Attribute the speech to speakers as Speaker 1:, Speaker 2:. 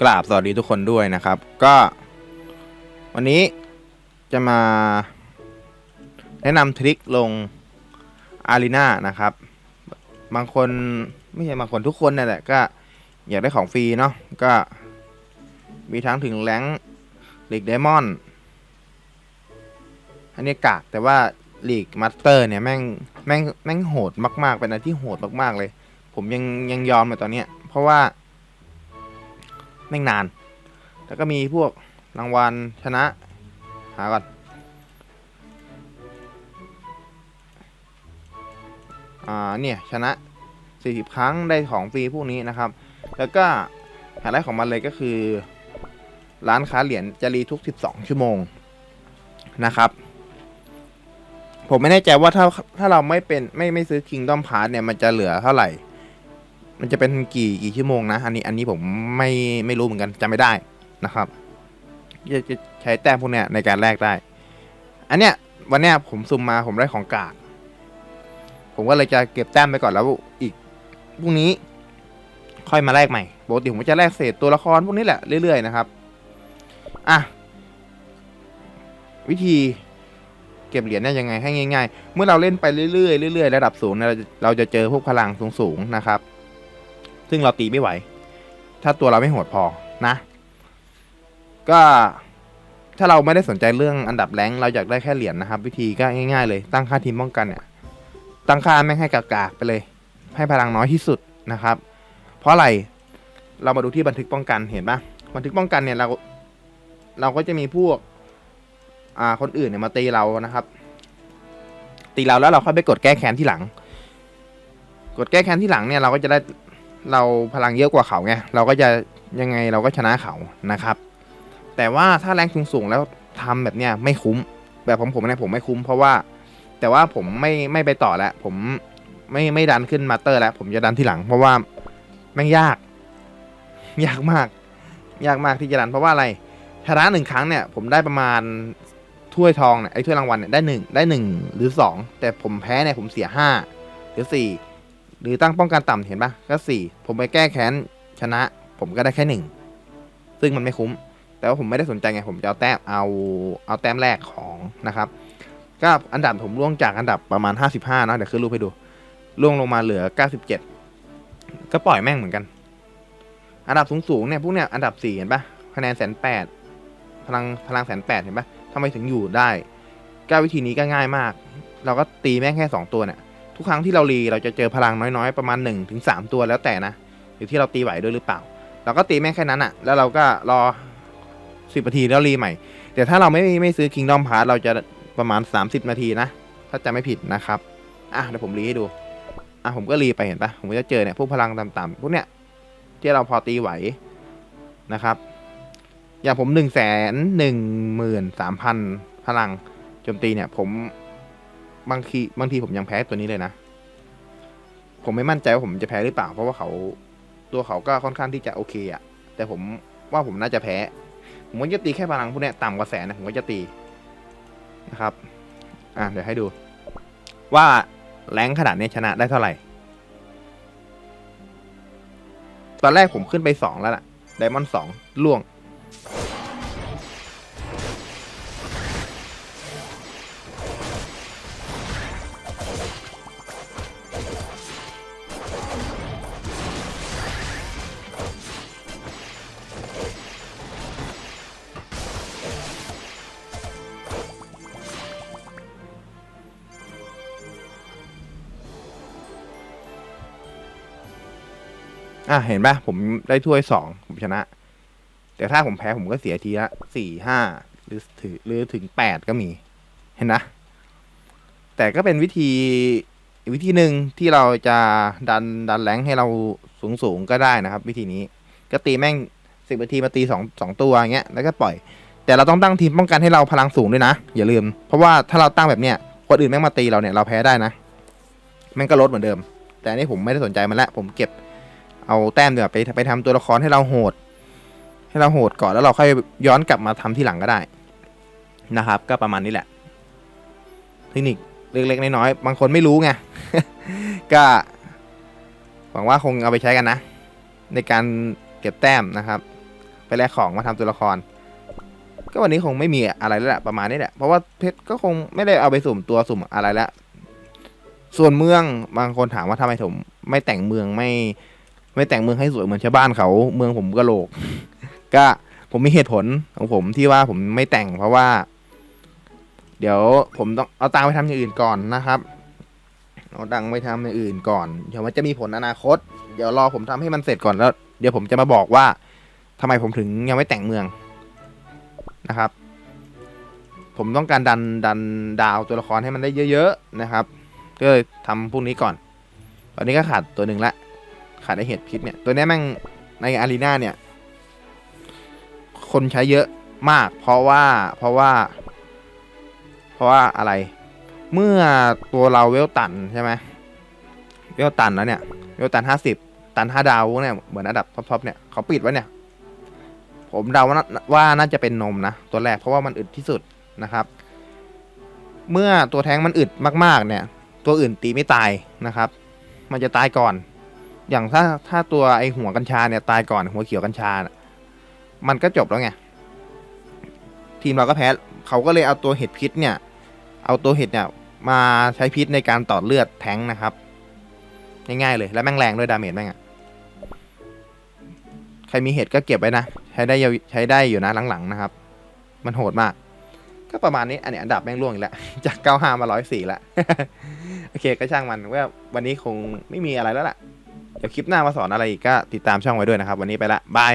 Speaker 1: กราบสวัสดีทุกคนด้วยนะครับ ก็ วันนี้จะมา แนะนำทริคลงอารีนานะครับ บางคนไม่ใช่บางคนทุกคนนั่แหละก็อยากได้ของฟรีเนาะก็มีทั้งถึงแรงหลีกไดมอนด์อันนี้กากแต่ว่าหลีกมาสเตอร์เนี่ยแม่งแม่งแม่งโหดมาก ๆ เป็นอะไรที่โหดมาก ๆ เลย ผมยังยังยอมเลยตอนเนี้ยเพราะว่า แม่งนาน แล้วก็มีพวกรางวัลชนะ หาก่อนอ่าเนี่ยชนะ 40 ครั้งได้ของฟรีพวกนี้นะครับ แล้วก็ไฮไลท์ของมันเลยก็คือ ร้านค้าเหรียญจะรีทุก 12 ชั่วโมงนะครับ ผมไม่แน่ใจว่าถ้าถ้าเราไม่เป็นไม่ไม่ซื้อ Kingdom Pass เนี่ยมันจะเหลือเท่าไหร่ มันจะเป็นกี่กี่ชั่วโมงนะ อันนี้อันนี้ผมไม่ไม่รู้เหมือนกันจำไม่ได้นะครับจะจะใช้แต้มพวกเนี้ยในการแลกได้ อันเนี้ยวันเนี้ยผมซุ่มมาผมได้ของกาก ผมก็เลยจะเก็บแต้มไปก่อนแล้วอีกพรุ่งนี้ ค่อยมาแลกใหม่ปกติผมจะแลกเศษตัวละครพวกนี้แหละเรื่อยๆนะครับ อะ วิธีเก็บเหรียญเนี่ยยังไงให้ง่าย ๆ เมื่อเราเล่นไปเรื่อยๆเรื่อยๆระดับสูงเนี่ยเราจะเราจะเจอพวกพลังสูงๆนะครับ ซึ่งเราตีไม่ไหว ถ้าตัวเราไม่โหดพอนะ ก็ถ้าเราไม่ได้สนใจเรื่องอันดับแรงเราอยากได้แค่เหรียญนะครับ วิธีก็ง่ายๆเลย ตั้งค่าทีมป้องกันเนี่ย ตั้งค่าแม่งให้กากๆไปเลย ให้พลังน้อยที่สุดนะครับ เพราะอะไรเรามาดูที่บันทึกป้องกันเห็นปะบันทึกป้องกันเนี่ยเราเราก็จะมีพวกอ่าคนอื่นเนี่ยมาตีเรานะครับ ตีเราแล้วเราค่อยไปกดแก้แค้นที่หลัง กดแก้แค้นที่หลังเนี่ยเราก็จะได้ เราพลังเยอะกว่าเขาไงเราก็จะยังไงเราก็ชนะเขานะครับ แต่ว่าถ้าแรงสูงๆแล้วทำแบบเนี้ยไม่คุ้ม แบบผมผมเนี่ยผมไม่คุ้มเพราะว่า แต่ว่าผมไม่ไม่ไปต่อแล้ว ผมไม่ไม่ดันขึ้นมาเตอร์แล้ว ผมจะดันที่หลัง เพราะว่าแม่งยาก ยากมาก ยากมากที่จะดันเพราะว่าอะไรชนะหนึ่งครั้งเนี่ย ผมได้ประมาณถ้วยทองเนี่ยไอ้ถ้วยรางวัลเนี่ยได้หนึ่งได้หนึ่งหรือสองแต่ผมแพ้เนี่ยผมเสียห้าหรือสี่ หรือตั้งป้องกันต่ำเห็นปะก็สี่ผมไปแก้แค้นชนะ ผมก็ได้แค่หนึ่งซึ่งมันไม่คุ้ม แต่ว่าผมไม่ได้สนใจไง ผมจะเอาแต้มเอาเอาแต้มแรกของนะครับ ก็อันดับผมล่วงจากอันดับประมาณ 55เนอะเดี๋ยวขึ้นรูปให้ดูล่วงลงมาเหลือ 97 ก็ปล่อยแม่งเหมือนกัน อันดับสูงๆเนี่ยพวกเนี้ยอันดับ4เห็นปะคะแนนแสนแปดพลังพลังแสนแปดเห็นปะทำไมถึงอยู่ได้ก็วิธีนี้ก็ง่ายมาก เราก็ตีแม่งแค่ 2 ตัวเนี่ย ทุกครั้งที่เรารีเราจะเจอพลังน้อยๆ ประมาณ1นถึงสตัวแล้วแต่นะอยู่ที่เราตีไหวด้วยหรือเปล่า เราก็ตีแม่แค่นั้นอะแล้วเราก็รอ 10นาทีแล้วรีใหม่ แต่ถ้าเราไม่ไม่ซื้อ Kingdom Pass เราจะประมาณ 30 นาทีนะ ถ้าจะไม่ผิดนะครับ อะเดี๋ยวผมรีให้ดู อะผมก็รีไปเห็นปะผมก็จะเจอเนี่ยพวกพลังต่ำๆพวกเนี้ยที่เราพอตีไหวนะครับ อย่างผมหนึ่งแสนหนึ่งหมื่นสามพันพลังโจมตีเนี่ยผม บางทีบางทีผมยังแพ้ตัวนี้เลยนะ ผมไม่มั่นใจว่าผมจะแพ้หรือเปล่า เพราะว่าเขาตัวเขาก็ค่อนข้างที่จะโอเคอะแต่ผมว่าผมน่าจะแพ้ ผมก็จะตีแค่พลังพวกนี้ต่ำกว่าแสนนะผมก็จะตีนะครับ อะเดี๋ยวให้ดู ว่าแรงขนาดนี้ชนะได้เท่าไหร่ ตอนแรกผมขึ้นไปสองแล้วล่ะไดมอนด์สองล่วง อะเห็นปะผมได้ถ้วยสองผมชนะ แต่ถ้าผมแพ้ผมก็เสียทีละสี่ห้าหรือถือหรือถึงแปดก็มี เห็นนะ แต่ก็เป็นวิธีวิธีหนึ่งที่เราจะดันดันแรงให้เราสูงสูงก็ได้นะครับ วิธีนี้ก็ตีแม่งสิบนาทีมาตีสองสองตัวอย่างเงี้ยแล้วก็ปล่อย แต่เราต้องตั้งทีมป้องกันให้เราพลังสูงด้วยนะ อย่าลืม เพราะว่าถ้าเราตั้งแบบเนี้ยคนอื่นแม่งมาตีเราเนี่ยเราแพ้ได้นะแม่งก็ลดเหมือนเดิม แต่อันนี้ผมไม่ได้สนใจมันละผมเก็บ เอาแต้มเดี๋ยวไปไปทำตัวละครให้เราโหด ให้เราโหดก่อนแล้วเราค่อยย้อนกลับมาทำที่หลังก็ได้นะครับ ก็ประมาณนี้แหละ เทคนิคเล็กๆน้อยๆบางคนไม่รู้ไงก็หวังว่าคงเอาไปใช้กันนะ ในการเก็บแต้มนะครับ ไปแลกของมาทำตัวละคร ก็วันนี้คงไม่มีอะไรแล้วแหละประมาณนี้แหละเพราะว่าเพชรก็คงไม่ได้เอาไปสุ่มตัวสุ่มอะไรแล้วส่วนเมืองบางคนถามว่าทำไมผมไม่แต่งเมืองไม่ ไม่แต่งเมืองให้สวยเหมือนชาวบ้านเขาเมืองผมก็โหลก ก็ผมมีเหตุผลของผมที่ว่าผมไม่แต่งเพราะว่า เดี๋ยวผมต้องเอาตังไปทำอย่างอื่นก่อนนะครับ เอาตังไปทำอย่างอื่นก่อน เดี๋ยวมันจะมีผลอนาคต เดี๋ยวรอผมทำให้มันเสร็จก่อนแล้ว เดี๋ยวผมจะมาบอกว่าทำไมผมถึงยังไม่แต่งเมืองนะครับ ผมต้องการดันดันดาวตัวละครให้มันได้เยอะ ๆ นะครับ ก็เลยทำพวกนี้ก่อน ตอนนี้ก็ขาดตัวหนึ่งละ ขาดไอเห็ดพิษเนี่ยตัวนี้แม่งในอารีนาเนี่ย คนใช้เยอะมาก เพราะว่าเพราะว่า เพราะว่าอะไร เมื่อตัวเราเวลตันใช่ไหมเวลตันแล้วเนี่ย เวลตันห้าสิบตันห้าดาวเนี่ยเหมือนอันดับท็อปๆเนี่ยเขาปิดไว้เนี่ย ผมเดาว่าน่าว่าน่าจะเป็นนมนะ ตัวแรกเพราะว่ามันอึดที่สุดนะครับ เมื่อตัวแท้งมันอึดมากๆเนี่ย ตัวอื่นตีไม่ตายนะครับ มันจะตายก่อน อย่างถ้าถ้าตัวไอหัวกัญชาเนี่ยตายก่อนหัวเขียวกัญชาน่ะมันก็จบแล้วไงทีมเราก็แพ้เขาก็เลยเอาตัวเห็ดพิษเนี่ย เอาตัวเห็ดเนี่ยมาใช้พิษในการต่อเลือดแทงนะครับง่ายๆเลยและแม่งแรงด้วยดาเมจแม่งอะใครมีเห็ดก็เก็บไว้นะใช้ได้ใช้ได้อยู่นะหลังๆนะครับ มันโหดมาก ก็ประมาณนี้อันนี้อันดับแม่งร่วงอีกแล้วจาก95มา104แล้วโอเคก็ช่างมันว่าวันนี้คงไม่มีอะไรแล้วล่ะ เดี๋ยวคลิปหน้ามาสอนอะไรอีกก็ติดตามช่องไว้ด้วยนะครับ วันนี้ไปละบาย